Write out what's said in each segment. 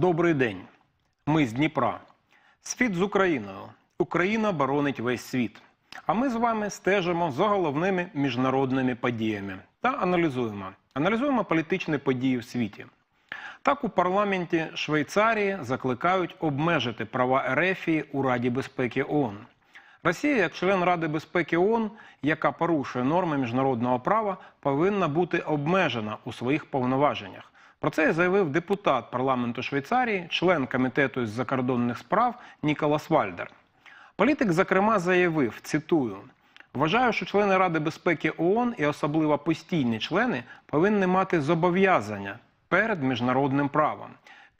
Добрий день. Ми з Дніпра. Світ з Україною. Україна боронить весь світ. А ми з вами стежимо за головними міжнародними подіями та аналізуємо. Аналізуємо політичні події в світі. Так у парламенті Швейцарії закликають обмежити права Ерефії у Раді безпеки ООН. Росія, як член Ради безпеки ООН, яка порушує норми міжнародного права, повинна бути обмежена у своїх повноваженнях. Про це заявив депутат парламенту Швейцарії, член комітету з закордонних справ Ніколас Вальдер. Політик, зокрема, заявив: цитую. Вважаю, що члени Ради безпеки ООН і особливо постійні члени повинні мати зобов'язання перед міжнародним правом.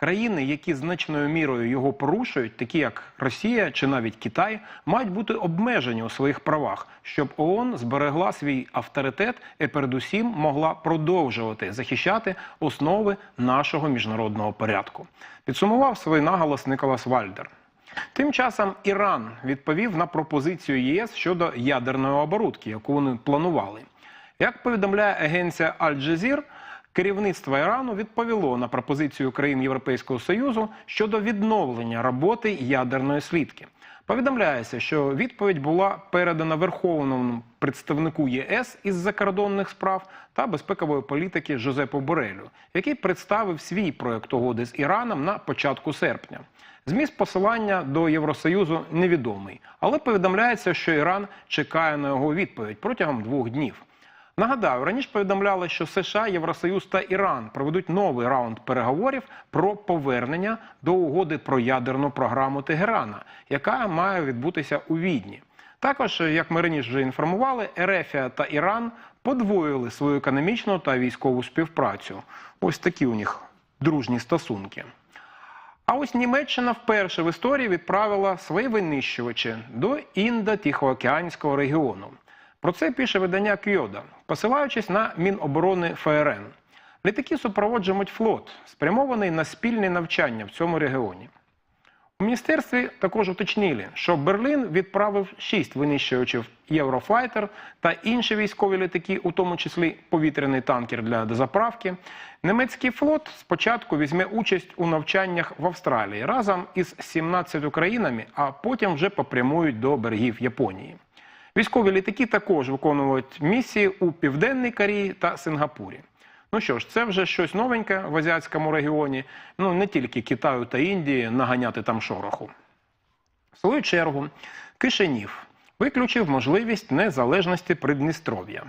Країни, які значною мірою його порушують, такі як Росія чи навіть Китай, мають бути обмежені у своїх правах, щоб ООН зберегла свій авторитет і передусім могла продовжувати захищати основи нашого міжнародного порядку. Підсумував свій наголос Николас Вальдер. Тим часом Іран відповів на пропозицію ЄС щодо ядерної оборудки, яку вони планували. Як повідомляє агенція Аль-Джазір, керівництво Ірану відповіло на пропозицію країн Європейського Союзу щодо відновлення роботи ядерної слідки. Повідомляється, що відповідь була передана верховному представнику ЄС із закордонних справ та безпекової політики Жозепу Борелю, який представив свій проект угоди з Іраном на початку серпня. Зміст посилання до Євросоюзу невідомий, але повідомляється, що Іран чекає на його відповідь протягом двох днів. Нагадаю, раніше повідомляли, що США, Євросоюз та Іран проведуть новий раунд переговорів про повернення до угоди про ядерну програму Тегерана, яка має відбутися у Відні. Також, як ми раніше вже інформували, Ерефія та Іран подвоїли свою економічну та військову співпрацю. Ось такі у них дружні стосунки. А ось Німеччина вперше в історії відправила свої винищувачі до Індо-Тихоокеанського регіону. Про це пише видання Кйода, посилаючись на Міноборони ФРН. Літаки супроводжують флот, спрямований на спільне навчання в цьому регіоні. У міністерстві також уточнили, що Берлін відправив шість винищувачів Єврофайтер та інші військові літаки, у тому числі повітряний танкер для дозаправки. Німецький флот спочатку візьме участь у навчаннях в Австралії разом із 17 країнами, а потім вже попрямують до берегів Японії. Військові літаки також виконують місії у Південній Кореї та Сингапурі. Ну що ж, це вже щось новеньке в азіатському регіоні. Ну не тільки Китаю та Індії наганяти там шороху. В свою чергу, Кишинів виключив можливість незалежності Придністров'я.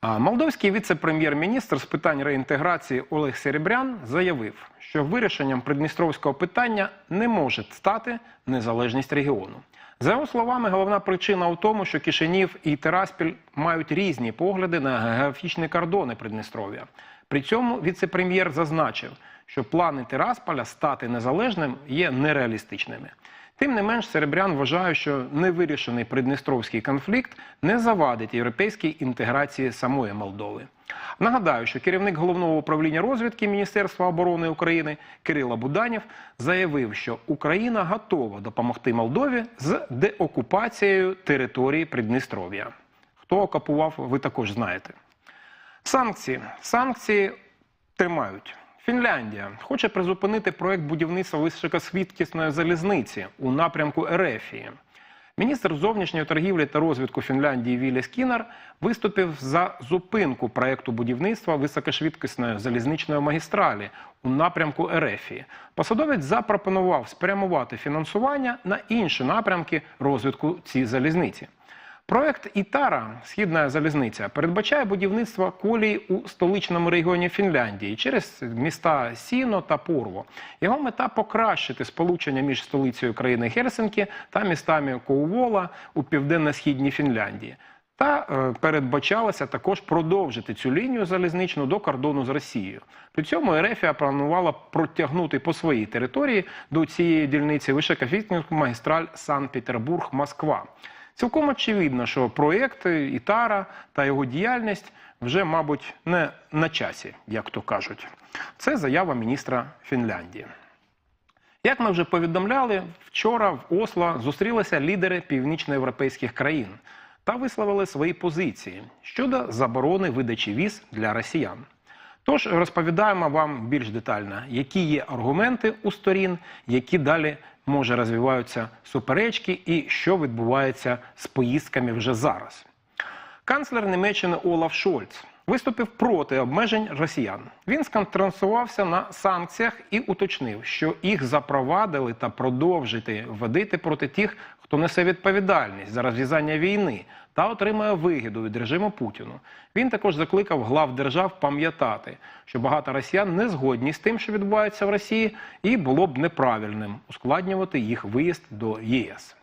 А Молдовський віце-прем'єр-міністр з питань реінтеграції Олег Серебрян заявив, що вирішенням придністровського питання не може стати незалежність регіону. За його словами, головна причина у тому, що Кишинів і Тераспіль мають різні погляди на географічні кордони Придністров'я. При цьому віце-прем'єр зазначив, що плани Терасполя стати незалежним є нереалістичними. Тим не менш, Серебрян вважає, що невирішений придністровський конфлікт не завадить європейській інтеграції самої Молдови. Нагадаю, що керівник головного управління розвідки Міністерства оборони України Кирило Буданів заявив, що Україна готова допомогти Молдові з деокупацією території Придністров'я. Хто окупував, ви також знаєте. Санкції. Санкції тримають. Фінляндія хоче призупинити проект будівництва високосвіткісної залізниці у напрямку Ерефії. Міністр зовнішньої торгівлі та розвитку Фінляндії Вілі Скінер виступив за зупинку проекту будівництва високошвидкісної залізничної магістралі у напрямку Ерефії. Посадовець запропонував спрямувати фінансування на інші напрямки розвитку цієї залізниці. Проект Ітара Східна залізниця передбачає будівництво колії у столичному регіоні Фінляндії через міста Сіно та Порво. Його мета покращити сполучення між столицею країни Хельсинкі та містами Коувола у південно-східній Фінляндії. Та е, передбачалося також продовжити цю лінію залізничну до кордону з Росією. При цьому Ерефія планувала протягнути по своїй території до цієї дільниці високофітнісну магістраль Санкт-Петербург-Москва. Цілком очевидно, що проєкт Ітара та його діяльність вже, мабуть, не на часі, як то кажуть. Це заява міністра Фінляндії. Як ми вже повідомляли, вчора в Осло зустрілися лідери північноєвропейських країн. та висловили свої позиції щодо заборони видачі віз для росіян. Тож розповідаємо вам більш детально, які є аргументи у сторін, які далі може розвиваються суперечки, і що відбувається з поїздками вже зараз. Канцлер Німеччини Олаф Шольц виступив проти обмежень росіян. Він сконцентрувався на санкціях і уточнив, що їх запровадили та продовжити вводити проти тих, хто несе відповідальність за розв'язання війни та отримує вигіду від режиму Путіну. Він також закликав глав держав пам'ятати, що багато росіян не згодні з тим, що відбувається в Росії, і було б неправильним ускладнювати їх виїзд до ЄС.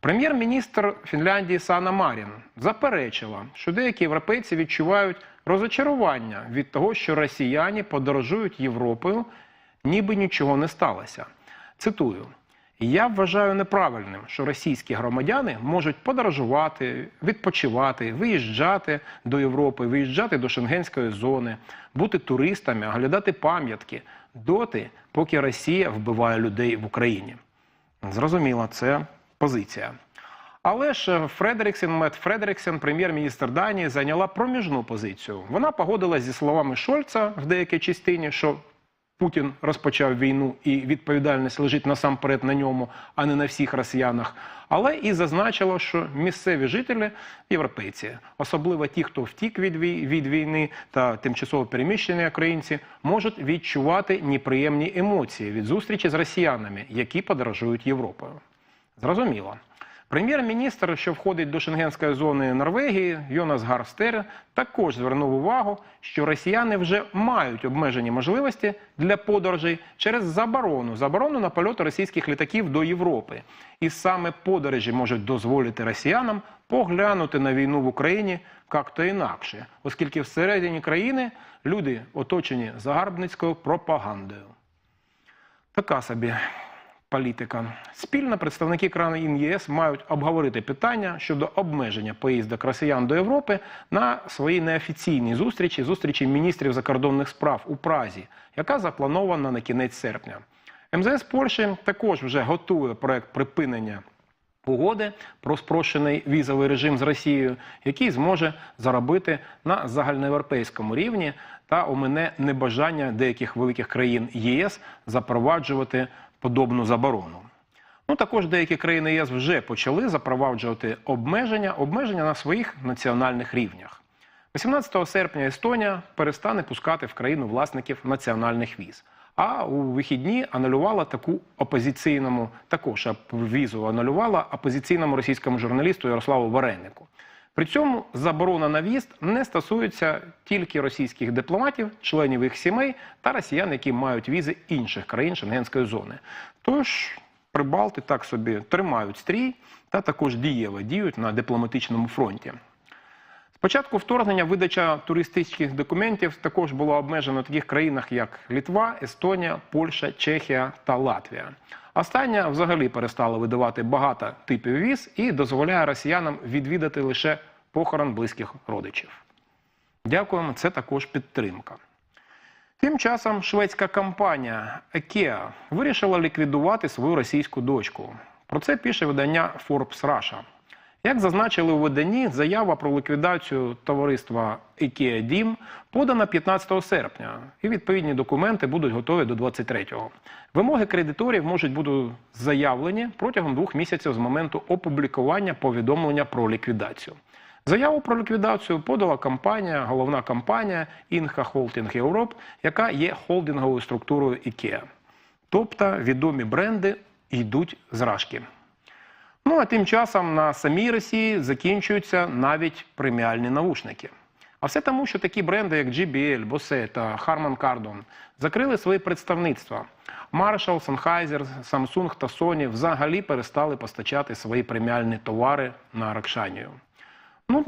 Прем'єр-міністр Фінляндії Сана Марін заперечила, що деякі європейці відчувають розочарування від того, що росіяни подорожують Європою, ніби нічого не сталося. Цитую. Я вважаю неправильним, що російські громадяни можуть подорожувати, відпочивати, виїжджати до Європи, виїжджати до Шенгенської зони, бути туристами, оглядати пам'ятки доти, поки Росія вбиває людей в Україні. Зрозуміло, це позиція. Але ж Фредеріксен Мет Фредеріксен, прем'єр-міністр Данії, зайняла проміжну позицію. Вона погодилась зі словами Шольца в деякій частині, що Путін розпочав війну і відповідальність лежить насамперед на ньому, а не на всіх росіянах. Але і зазначила, що місцеві жителі, європейці, особливо ті, хто втік від війни та тимчасово переміщені українці, можуть відчувати неприємні емоції від зустрічі з росіянами, які подорожують Європою. Зрозуміло. Прем'єр-міністр, що входить до шенгенської зони Норвегії, Йонас Гарстер, також звернув увагу, що росіяни вже мають обмежені можливості для подорожей через заборону заборону на польоти російських літаків до Європи. І саме подорожі можуть дозволити росіянам поглянути на війну в Україні як-то інакше, оскільки всередині країни люди оточені загарбницькою пропагандою. Така собі політика. Спільно представники країн ЄС мають обговорити питання щодо обмеження поїздок росіян до Європи на своїй неофіційній зустрічі, зустрічі міністрів закордонних справ у Празі, яка запланована на кінець серпня. МЗС Польщі також вже готує проект припинення угоди про спрощений візовий режим з Росією, який зможе заробити на загальноєвропейському рівні та омине небажання деяких великих країн ЄС запроваджувати подобну заборону. Ну також деякі країни ЄС вже почали запроваджувати обмеження, обмеження на своїх національних рівнях. 18 серпня Естонія перестане пускати в країну власників національних віз. А у вихідні анулювала таку опозиційному, також візу анулювала опозиційному російському журналісту Ярославу Варенику. При цьому заборона на в'їзд не стосується тільки російських дипломатів, членів їх сімей та росіян, які мають візи інших країн Шенгенської зони. Тож прибалти так собі тримають стрій та також дієво діють на дипломатичному фронті. Спочатку вторгнення видача туристичних документів також була обмежена в таких країнах, як Літва, Естонія, Польща, Чехія та Латвія. Остання взагалі перестала видавати багато типів віз і дозволяє росіянам відвідати лише похорон близьких родичів. Дякуємо, це також підтримка. Тим часом шведська компанія IKEA вирішила ліквідувати свою російську дочку. Про це пише видання Forbes Russia. Як зазначили у виданні, заява про ліквідацію товариства IKEA Дім подана 15 серпня, і відповідні документи будуть готові до 23-го. Вимоги кредиторів можуть бути заявлені протягом двох місяців з моменту опублікування повідомлення про ліквідацію. Заяву про ліквідацію подала компанія, головна компанія Inha Holding Europe, яка є холдинговою структурою IKEA. Тобто відомі бренди йдуть з рашки. Ну а тим часом на самій Росії закінчуються навіть преміальні навушники. А все тому, що такі бренди, як JBL, Bose та Harman Kardon закрили свої представництва. Marshall, Sennheiser, Samsung та Sony взагалі перестали постачати свої преміальні товари на Ракшанію. Ну,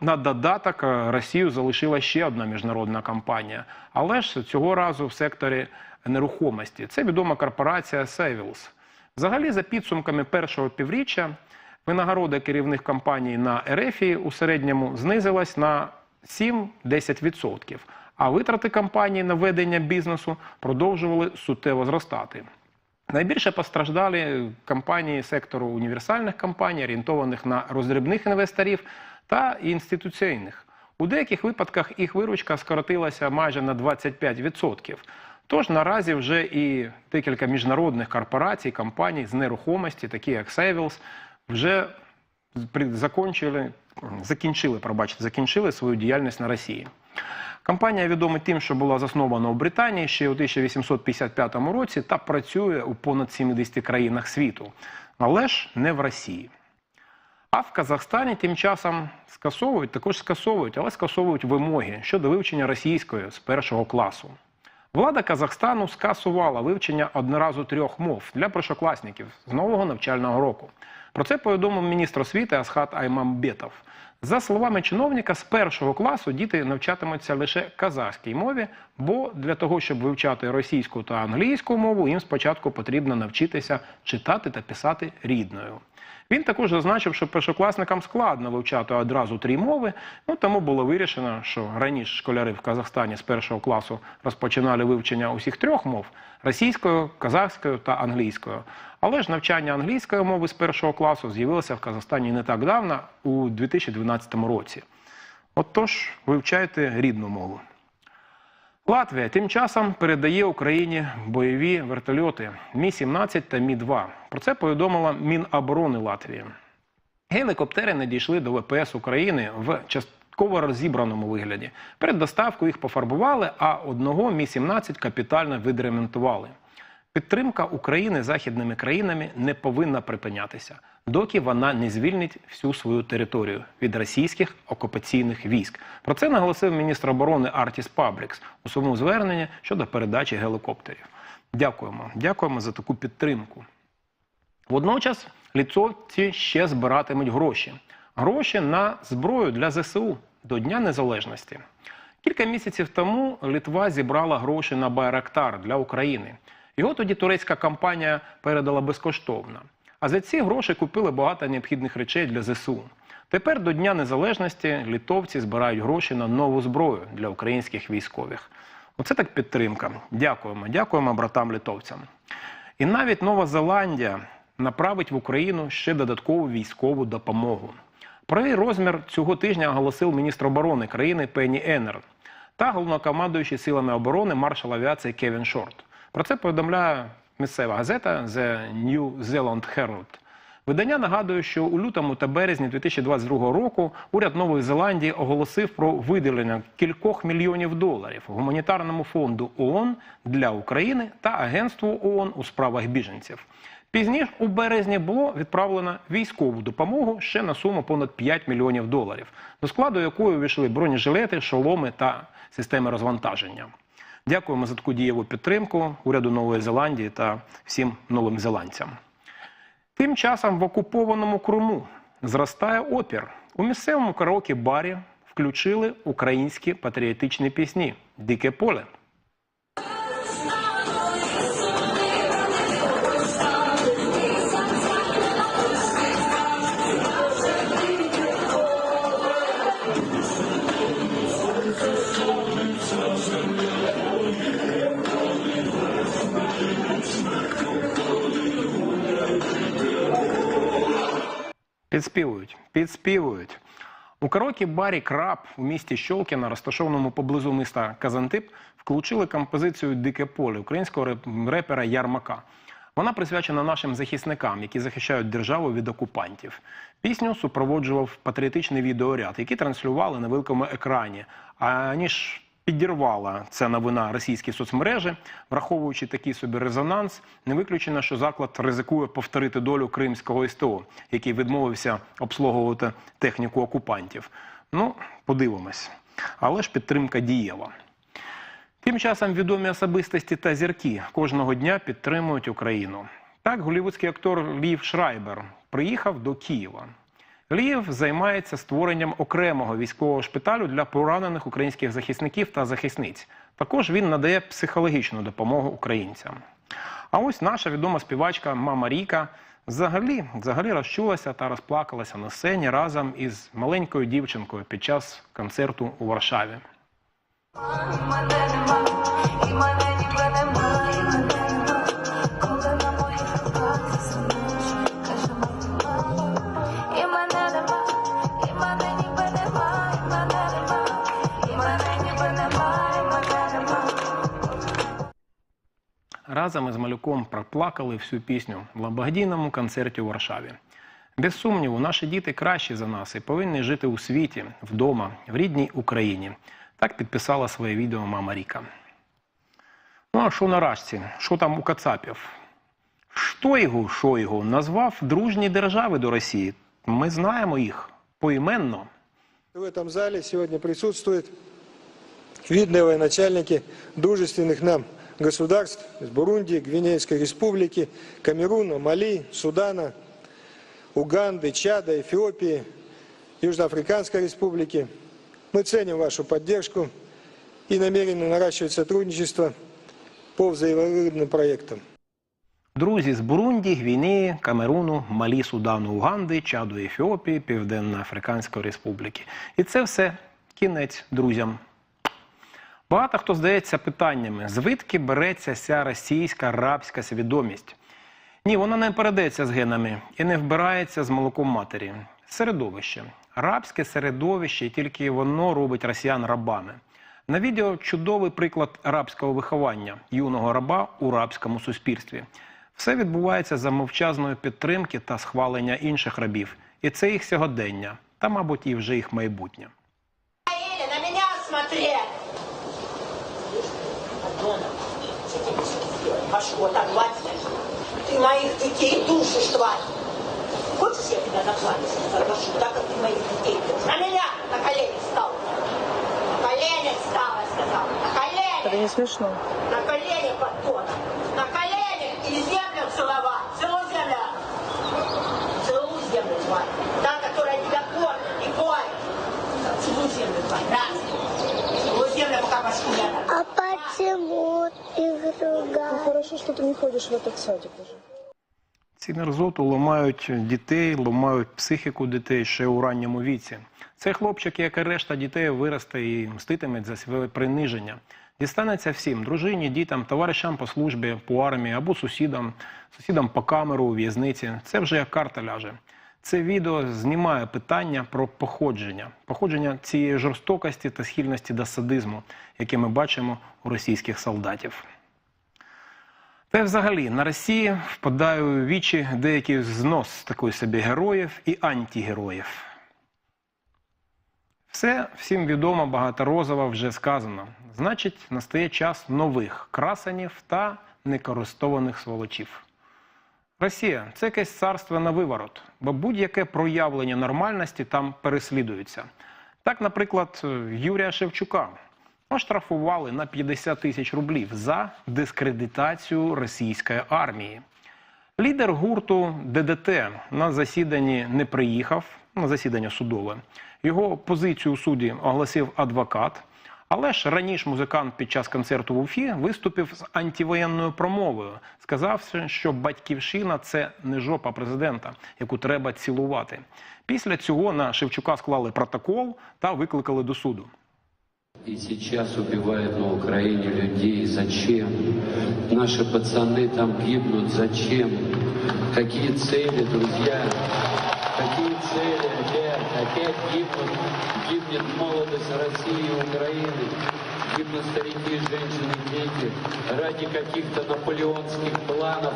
на, додаток е, Росію залишила ще одна міжнародна компанія, але ж цього разу в секторі нерухомості. Це відома корпорація Savills. Взагалі, за підсумками першого півріччя, винагорода керівних компаній на Ерефії у середньому знизилась на 7-10%, а витрати компанії на ведення бізнесу продовжували суттєво зростати. Найбільше постраждали компанії сектору універсальних компаній, орієнтованих на роздрібних інвесторів та інституційних. У деяких випадках їх виручка скоротилася майже на 25%. Тож наразі вже і декілька міжнародних корпорацій, компаній з нерухомості, такі як Savills, вже закончили, закінчили, пробачте, закінчили свою діяльність на Росії. Компанія відома тим, що була заснована у Британії ще у 1855 році та працює у понад 70 країнах світу, але ж не в Росії. А в Казахстані тим часом скасовують, також скасовують, але скасовують вимоги щодо вивчення російської з першого класу. Влада Казахстану скасувала вивчення одноразу трьох мов для першокласників з нового навчального року. Про це повідомив міністр освіти Асхат Аймамбетов. За словами чиновника, з першого класу діти навчатимуться лише казахській мові, бо для того, щоб вивчати російську та англійську мову, їм спочатку потрібно навчитися читати та писати рідною. Він також зазначив, що першокласникам складно вивчати одразу три мови, ну тому було вирішено, що раніше школяри в Казахстані з першого класу розпочинали вивчення усіх трьох мов російською, казахською та англійською. Але ж навчання англійської мови з першого класу з'явилося в Казахстані не так давно, у 2012 році. Отож, вивчайте рідну мову. Латвія тим часом передає Україні бойові вертольоти Мі-17 та Мі-2. Про це повідомила Міноборони Латвії. Гелікоптери надійшли до ВПС України в частково розібраному вигляді. Перед доставкою їх пофарбували, а одного Мі-17 капітально відремонтували. Підтримка України західними країнами не повинна припинятися, доки вона не звільнить всю свою територію від російських окупаційних військ. Про це наголосив міністр оборони Артіс Пабрікс у своєму зверненні щодо передачі гелікоптерів. Дякуємо, дякуємо за таку підтримку. Водночас літовці ще збиратимуть гроші. Гроші на зброю для ЗСУ до Дня Незалежності. Кілька місяців тому Литва зібрала гроші на Байрактар для України. Його тоді турецька компанія передала безкоштовно. А за ці гроші купили багато необхідних речей для ЗСУ. Тепер до Дня Незалежності літовці збирають гроші на нову зброю для українських військових. Оце так підтримка. Дякуємо, дякуємо братам литовцям. І навіть Нова Зеландія направить в Україну ще додаткову військову допомогу. Про її розмір цього тижня оголосив міністр оборони країни Пенні Еннер та головнокомандуючий силами оборони маршал авіації Кевін Шорт. Про це повідомляє місцева газета The New Zealand Herald. Видання нагадує, що у лютому та березні 2022 року уряд Нової Зеландії оголосив про виділення кількох мільйонів доларів гуманітарному фонду ООН для України та Агентству ООН у справах біженців. Пізніше у березні було відправлено військову допомогу ще на суму понад 5 мільйонів доларів, до складу якої увійшли бронежилети, шоломи та системи розвантаження. Дякуємо за таку дієву підтримку уряду Нової Зеландії та всім новим зеландцям. Тим часом в окупованому Криму зростає опір. У місцевому караоке-барі включили українські патріотичні пісні Дике поле. Підспівують, підспівують. У караоке-барі Краб у місті Щолкіна, розташованому поблизу міста Казантип, включили композицію Дике поле українського репера Ярмака. Вона присвячена нашим захисникам, які захищають державу від окупантів. Пісню супроводжував патріотичний відеоряд, який транслювали на великому екрані. А ніж підірвала ця новина російські соцмережі, враховуючи такий собі резонанс, не виключено, що заклад ризикує повторити долю кримського СТО, який відмовився обслуговувати техніку окупантів. Ну, подивимось. Але ж підтримка дієва. Тим часом відомі особистості та зірки кожного дня підтримують Україну. Так, голівудський актор Лів Шрайбер приїхав до Києва. Лів займається створенням окремого військового шпиталю для поранених українських захисників та захисниць. Також він надає психологічну допомогу українцям. А ось наша відома співачка Мама Ріка взагалі, взагалі розчулася та розплакалася на сцені разом із маленькою дівчинкою під час концерту у Варшаві. мене нема, і мене ніде нема, разом із малюком проплакали всю пісню в благодійному концерті у Варшаві. Без сумніву, наші діти кращі за нас і повинні жити у світі, вдома, в рідній Україні. Так підписала своє відео мама Ріка. Ну а що на рашці? Що там у Кацапів? Шойгу, Шойгу назвав дружні держави до Росії. Ми знаємо їх поіменно. В этом зале сегодня присутствуют видные военачальники дружественных нам государств из Бурунди, Гвинейской республики, Камеруна, Мали, Судана, Уганды, Чада, Эфиопии, Южноафриканской республики. Мы ценим вашу поддержку и намерены наращивать сотрудничество по взаимовыгодным проектам. Друзі з Бурунді, Гвінеї, Камеруну, Малі, Судану, Уганди, Чаду, Ефіопії, Південно-Африканської Республіки. І це все кінець друзям. Багато хто здається питаннями, звідки береться ця російська рабська свідомість. Ні, вона не передається з генами і не вбирається з молоком матері. Середовище. Рабське середовище, і тільки воно робить росіян рабами. На відео чудовий приклад рабського виховання юного раба у рабському суспільстві. Все відбувається за мовчазної підтримки та схвалення інших рабів. І це їх сьогодення, та, мабуть, і вже їх майбутнє. На меня смотри! Машу вот гладь. Ты моих детей душишь, тварь! Хочешь, я тебя на кладбище задушу, так как ты моих детей душишь? На меня на колени встал! На колени встал, я сказал! На колени! Это не смешно. На колени, подтона! На колени! И землю ты не ходишь в этот садик уже. Ці мерзоту ламають дітей, ламають психіку дітей ще у ранньому віці. Цей хлопчик, як і решта дітей, виросте і мститиме за своє приниження. Дістанеться всім дружині, дітям, товаришам по службі, по армії або сусідам, сусідам по камеру у в'язниці. Це вже як карта ляже. Це відео знімає питання про походження, походження цієї жорстокості та схильності до садизму, яке ми бачимо у російських солдатів. Та взагалі на Росії впадає у вічі деякий знос такої собі героїв і антигероїв. Все всім відомо, багаторозово вже сказано. Значить, настає час нових красенів та некористованих сволочів. Росія це якесь царство на виворот, бо будь-яке проявлення нормальності там переслідується. Так, наприклад, Юрія Шевчука оштрафували на 50 тисяч рублів за дискредитацію російської армії. Лідер гурту ДДТ на засіданні не приїхав на засідання судове. Його позицію у суді оголосив адвокат. Але ж раніше музикант під час концерту в Уфі виступив з антивоєнною промовою, сказавши, що батьківщина це не жопа президента, яку треба цілувати. Після цього на Шевчука склали протокол та викликали до суду. И сейчас убивают на Украине людей. Зачем? Наши пацаны там гибнут. Зачем? Какие цели, друзья? Какие цели опять? Опять гибнут. Гибнет молодость России и Украины. Гибнут старики, женщины, дети. Ради каких-то наполеонских планов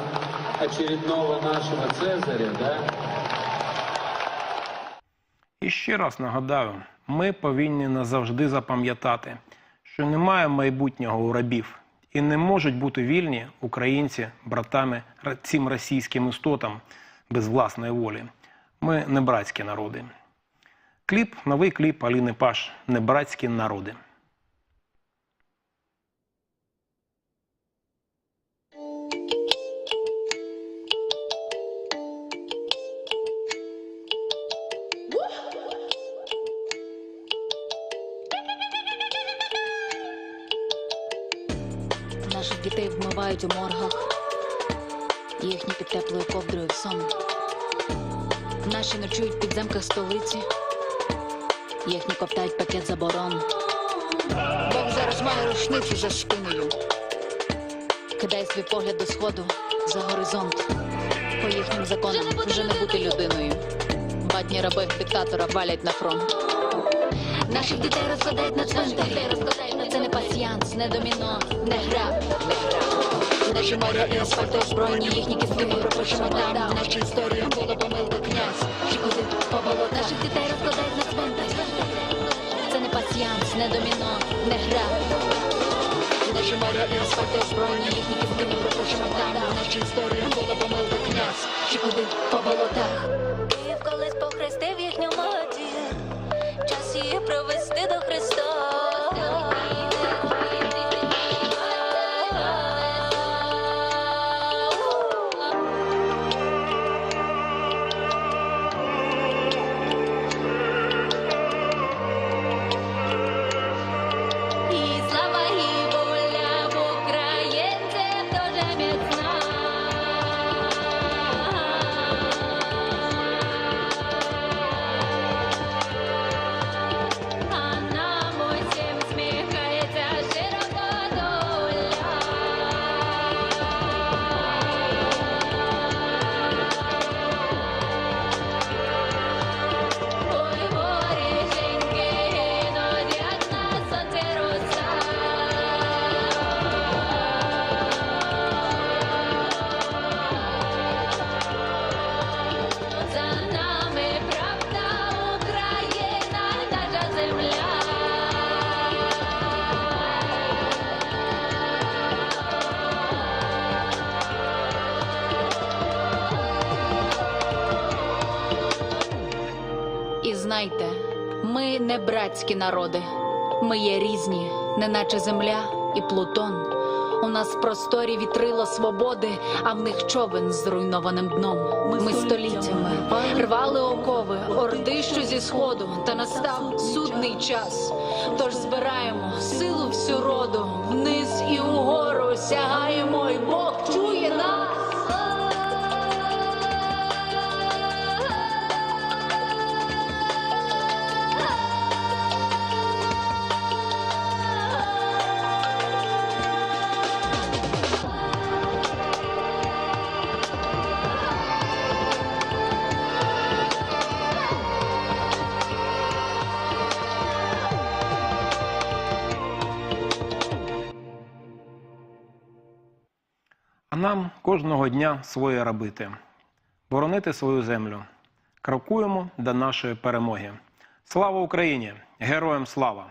очередного нашего Цезаря, да? І ще раз нагадаю, ми повинні назавжди запам'ятати, що немає майбутнього у рабів і не можуть бути вільні українці братами цим російським істотам без власної волі. Ми не братські народи. Кліп, новий кліп Аліни Паш Небратські народи. Наших дітей вмивають у моргах, їхні під теплою ковдрою в сон. Наші ночують під замках столиці, їхні коптають пакет заборон. Бог зараз має рушницю за спиною. Кидай свій погляд до сходу за горизонт. По їхнім законам вже не бути людиною. Бадні раби диктатора валять на фронт. Наших дітей розкладають на цвинтарі Дітей розкладають на Це не пасіянс, не доміно, не гра, не гра. Наші моря і асфальт озброєні, їхні кістки ми пропишемо там. Наші історії було помилки князь. Чи куди по наших дітей розкладають на цвинтар. Це не пасіянс, не доміно, не гра. Наші моря і асфальт озброєні, їхні кістки ми пропишемо там. Наші історії було помилки князь. Чи куди по болотах. Київ колись похрестив їхню її провести до Христа. Ми не братські народи. Ми є різні, неначе земля і Плутон. У нас в просторі вітрило свободи, а в них човен з зруйнованим дном. Ми століттями рвали окови, ордищу зі сходу, та настав судний час. Тож збираємо силу всю роду, вниз і угору сягаємо, і Бог нам кожного дня своє робити, боронити свою землю. Крокуємо до нашої перемоги. Слава Україні! Героям слава!